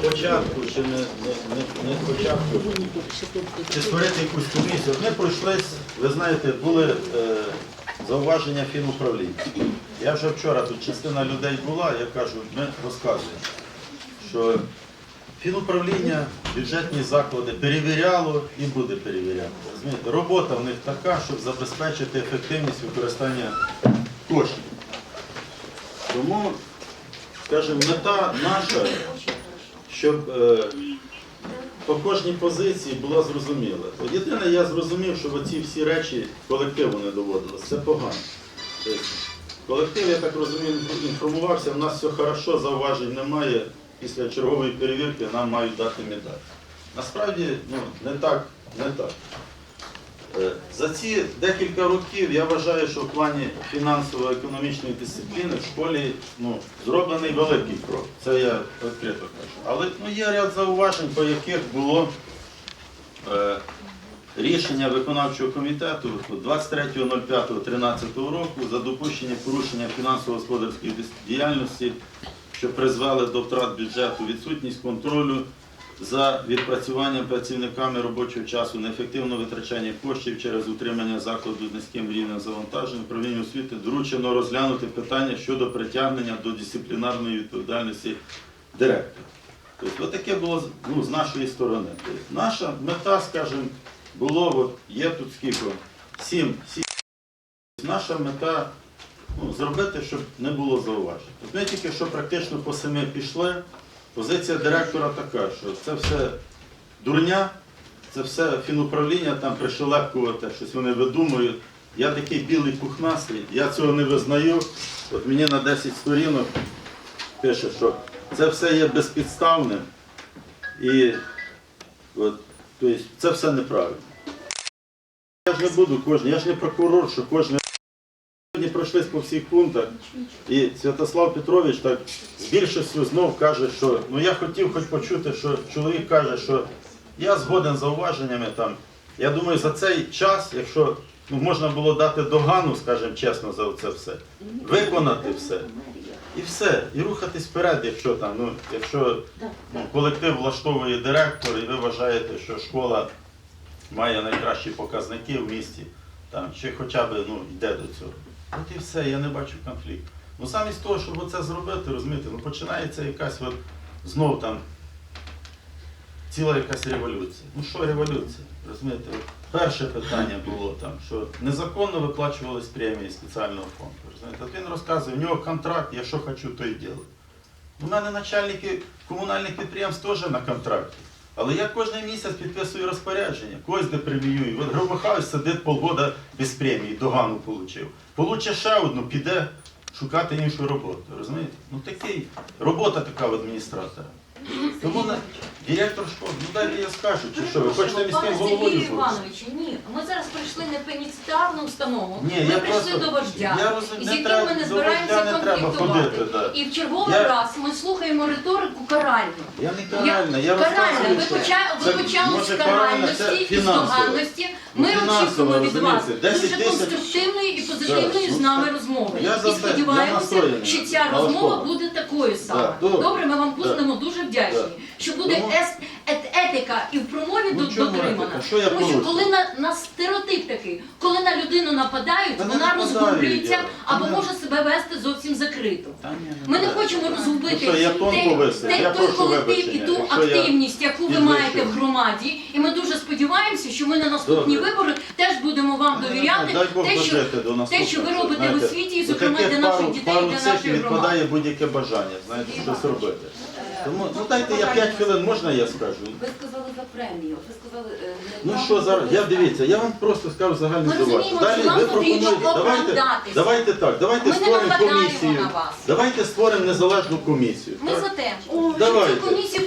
спочатку чи не, не, не, спочатку, чи створити якусь комісію. Ми пройшлись, ви знаєте, були е, зауваження фінуправління. Я вже вчора тут частина людей була, я кажу, ми розказуємо, що фінуправління бюджетні заклади перевіряло і буде перевіряти. Розумієте, робота в них така, щоб забезпечити ефективність використання коштів. Тому, скажімо, мета наша, щоб е, по кожній позиції була зрозуміла. От Єдине, я зрозумів, що оці всі речі колективу не доводилось. Це погано. Тобто, колектив, я так розумію, інформувався, в нас все хорошо, зауважень немає. Після чергової перевірки нам мають дати медаль. Насправді, ну, не так, не так. Е, За ці декілька років я вважаю, що в плані фінансово-економічної дисципліни в школі ну, зроблений великий крок. Це я відкрито кажу. Але ну, є ряд зауважень, по яких було е, рішення виконавчого комітету 23.05.13 року за допущення порушення фінансово-господарської діяльності, що призвели до втрат бюджету, відсутність контролю за відпрацюванням працівниками робочого часу, неефективне витрачання коштів через утримання закладу низьким рівнем завантажень, управління освіти доручено розглянути питання щодо притягнення до дисциплінарної відповідальності директора. Тобто таке було ну, з нашої сторони. Тобто, наша мета, скажімо, було, от, є тут скільки? Сім, сім. Наша мета ну, зробити, щоб не було зауважень. Тобто ми тільки що практично по семи пішли. Позиція директора така, що це все дурня, це все фінуправління там пришелепкувати, щось вони видумують. Я такий білий пухнастий, я цього не визнаю. От мені на 10 сторінок пише, що це все є безпідставним і от, тобто, це все неправильно. Я ж не буду кожен, я ж не прокурор, що кожен. Пройшлись по всіх пунктах, і Святослав Петрович так з більшістю знов каже, що ну я хотів хоч почути, що чоловік каже, що я згоден з зауваженнями там. Я думаю, за цей час, якщо ну, можна було дати догану, скажімо чесно, за це все, виконати все. І все, і рухатись вперед, якщо там, ну, якщо ну, колектив влаштовує директор, і ви вважаєте, що школа має найкращі показники в місті, там, чи хоча б ну, йде до цього. От і все, я не бачу конфлікту. Ну замість того, щоб оце зробити, розумієте, ну починається якась от знов там ціла якась революція. Ну що революція? Розумієте, от перше питання було там, що незаконно виплачувались премії спеціального фонду. Розумієте? От він розказує, в нього контракт, я що хочу, то і ділю. У мене начальники комунальних підприємств теж на контракті. Але я кожен місяць підписую розпорядження, когось де преміюю. От Громихайлович сидить полгода без премії, догану отримав. Получить ще одну, піде шукати іншу роботу. Розумієте? Ну такий, робота така в адміністратора. Тому на, директор школи, ну дайте я скажу, чи що, ви хочете міським Пане головою Сергію бути? Івановичу, ні. Ми зараз прийшли не в пенітенціарну установу. Ні, ми я прийшли просто- до вождя, я розумію, з не яким треба- ми не до збираємося не треба конфліктувати. ходити, да. І в черговий Я- раз ми слухаємо риторику каральну. Я не каральна, я каральна. розказую, Ви, що поча- ви це, почали може, з каральна, це каральності і з доганності. Ну, Ми фінансово, очікуємо від вас розумієте, 10 дуже тисяч. конструктивної і позитивної Так, з ну, нами розмови. я за І це- я сподіваємося, настроєний, що ця налаштований. розмова буде такою. Так, добре. Добре, ми вам будемо дуже вдячні. Що буде ес- ет- етика і в промові Ну, до- дотримана. Що я Тому що коли на, на стереотип такий, коли на людину нападають, Та вона розгублюється я- або Та не- може себе вести зовсім закрито. Та Ми не хочемо розгубити Ну що, те- те- той колектив і ту якщо активність, яку ви маєте в громаді. І ми дуже сподіваємося, що ми на наступні Добре. вибори теж будемо вам довіряти. Те, що, те, що ви робите знаєте, в освіті, і зокрема для наших дітей, для нашої громади. відпадає будь-яке бажання, знаєте, щось робити. Тому, ну дайте я 5 хвилин, можна я скажу? Ви сказали за премію. Ви сказали е, Ну що зараз, я дивіться, я вам просто скажу загальний Ми розуміємо, Далі вам ви потрібно пропонуєте, давайте, оправдатися. давайте так, давайте Ми не створимо нападаємо комісію. на вас. Давайте створимо незалежну комісію. Ми так? за те. Давайте. цю комісію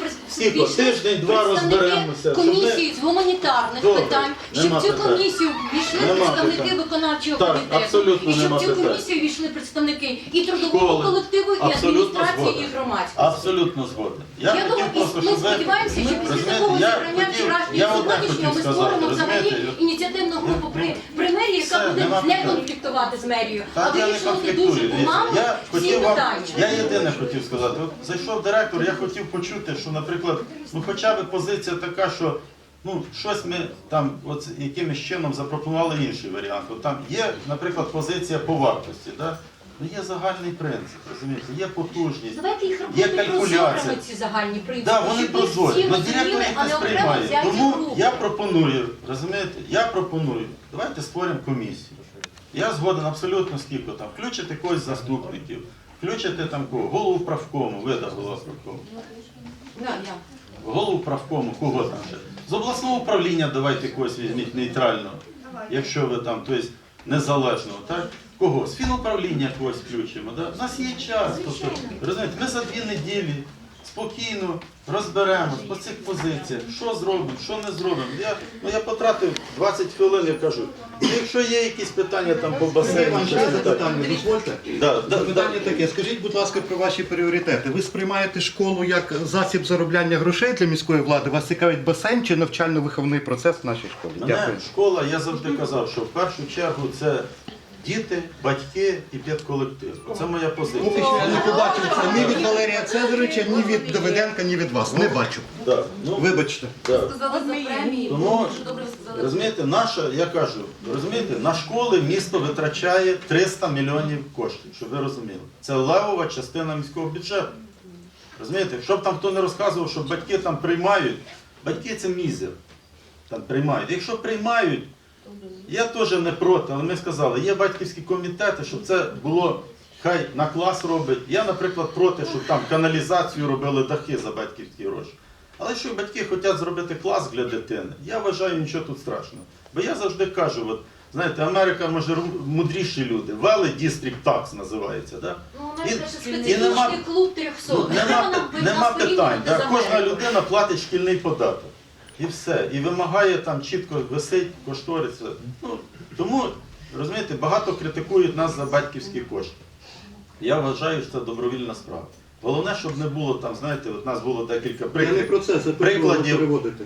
прис- Тиждень-два представники розберемося, щоб Комісії з гуманітарних Добре, питань, щоб нема цю питань. комісію ввійшли Нема представники питань. виконавчого Так, комітету. абсолютно і щоб нема в цю питань. комісію ввійшли представники і трудового Школи. колективу, і Абсолютно адміністрації, згоден. і громадськості. Абсолютно згоден. Я, хотів думаю, просто, ми щоб ви- сподіваємося, що після Розумієте, такого я зібрання хотів- вчорашнього я одне сьогоднішнього ми хотів сказати, створимо взагалі розумієте? ініціативну групу при, при мерії, яка Все, буде нема не питань. конфліктувати з мерією, а Так, я не вирішувати дуже гуманно Я всі хотів вам, питання. я єдине хотів сказати. От зайшов директор, я хотів почути, що, наприклад, ну хоча б позиція така, що ну щось ми там, от якимось чином запропонували інший варіант. От там є, наприклад, позиція по вартості. Да? Ну є загальний принцип, розумієте, є потужність. Давайте їх Є робити калькуляція. прозорими ці загальні принципи. Да, вони щоб їх прозорі, всі але розуміли, директор їх не окремо сприймає. взяті Тому я пропоную, розумієте, я пропоную, давайте створимо комісію. Я згоден абсолютно скільки там. Включити когось з заступників, включити там кого, голову правкому, вида голова правкому. Голову правкому, кого там ще. З обласного управління давайте когось візьміть нейтрального, якщо ви там, тобто незалежного, так? Кого? З фінуправління когось включимо. Да? У нас є час. Тобто, розумієте, ми за дві неділі спокійно розберемось по цих позиціях, що зробимо, що не зробимо. Я, ну, я потратив 20 хвилин, я кажу, якщо є якісь питання там по басейну, Іван, ще так. питання, дозвольте. Да, да, да. Питання таке. Скажіть, будь ласка, про ваші пріоритети. Ви сприймаєте школу як засіб заробляння грошей для міської влади? Вас цікавить басейн чи навчально-виховний процес в нашій школі? Мене Дякую. школа, я завжди казав, що в першу чергу це діти, батьки і педколектив. Це моя Поки позиція. що я не побачив це ні від Валерія Цезаревича, ні від Давиденка, ні від вас. Не бачу. Да, ну, Вибачте. да. Сказали за премії, Тому, добре сказали. Розумієте, наша, я кажу, розумієте, на школи місто витрачає 300 мільйонів коштів, щоб ви розуміли. Це левова частина міського бюджету. Розумієте, щоб там хто не розказував, що батьки там приймають, батьки це мізер. Там приймають. Якщо приймають, я теж не проти, але ми сказали, є батьківські комітети, щоб це було, хай на клас робить. Я, наприклад, проти, щоб там каналізацію робили дахи за батьківські гроші. Але якщо батьки хочуть зробити клас для дитини, я вважаю нічого тут страшного. Бо я завжди кажу, от, знаєте, Америка може мудріші люди. Вели District Tax називається. Да? Ну, у нас І- теж і нема- клуб 300. Ну, нема, нема питань. Да? Кожна людина платить шкільний податок. І все. І вимагає там чітко висить кошторис. Ну, тому, розумієте, багато критикують нас за батьківські кошти. Я вважаю, що це добровільна справа. Головне, щоб не було там, знаєте, от нас було декілька прикладів. про це, це Прикладів. переводити.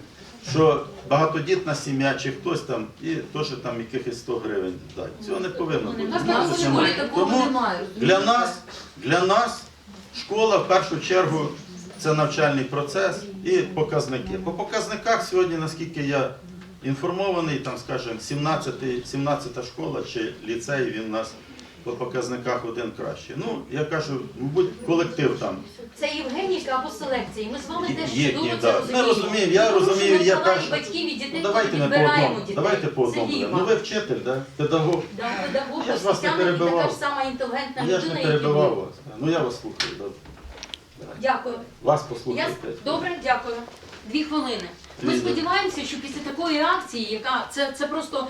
що багатодітна сім'я чи хтось там і теж там якихось 100 гривень дасть. Цього не повинно бути. У нас на Тому тому немає. для нас, для нас школа в першу чергу це навчальний процес і показники. По показниках сьогодні, наскільки я інформований, там, скажімо, 17, 17 школа чи ліцей, він у нас по показниках один краще. Ну, я кажу, мабуть, колектив там Це Євгенівська або селекція. Ми з вами теж Є, чудово є, це да. розуміємо. Ми розуміємо, я Тому що розумію, ми я перше- батьків і дітей, Ну, давайте не по одному. дітей. Давайте по одному. Ну ви вчитель, да? педагог. Да, педагог, Я ж вас не освітянин і така ж сама інтелігентна Я ж людина, не як і перебивав ви. вас. Ну я вас слухаю. Добре. Дякую. Вас Я... Добре, дякую. Дві хвилини. Ми сподіваємося, що після такої акції, яка це, це просто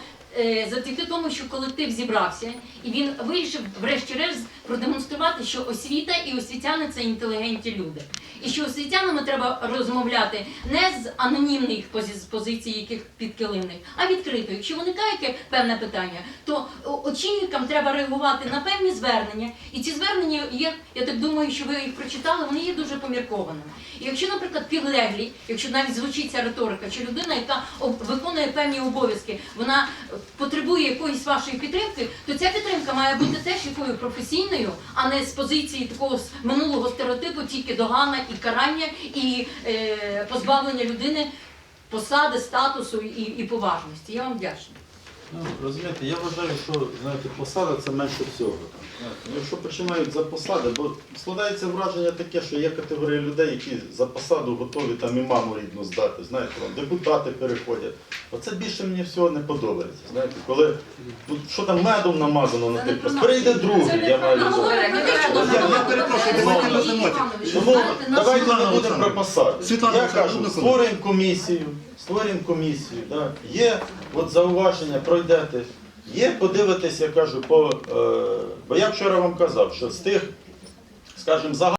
завдяки тому, що колектив зібрався, і він вирішив, врешті-решт, продемонструвати, що освіта і освітяни це інтелігентні люди. І що освітянами треба розмовляти не з анонімних пози- позицій, яких підкилимних, а відкрито. Якщо виникає певне питання, то очільникам треба реагувати на певні звернення. І ці звернення є, я так думаю, що ви їх прочитали, вони є дуже поміркованими. І якщо, наприклад, підлеглі, якщо навіть звучить ця риторика, чи людина, яка виконує певні обов'язки, вона е, потребує якоїсь вашої підтримки, то ця підтримка має бути теж якою професійною, а не з позиції такого минулого стереотипу, тільки догана і карання, і е, позбавлення людини посади, статусу і, і поважності. Я вам вдячна. Ну, розумієте, я вважаю, що знаєте, посада це менше всього. Там, знаєте. Ну, Якщо починають за посади, бо складається враження таке, що є категорія людей, які за посаду готові там і маму рідну здати. Знаєте, там, депутати переходять. Оце більше мені всього не подобається. Знаєте, коли ну, що там медом намазано на тих посадах. Прийде другий, я маю на увазі. Я- я перепрошую, давайте без емоцій. Тому давайте не будемо про посади. Я кажу, створюємо комісію, створюємо комісію. Да. Є от зауваження, пройдете. Є, подивитись, я кажу, по, е, бо я вчора вам казав, що з тих, скажімо, загальних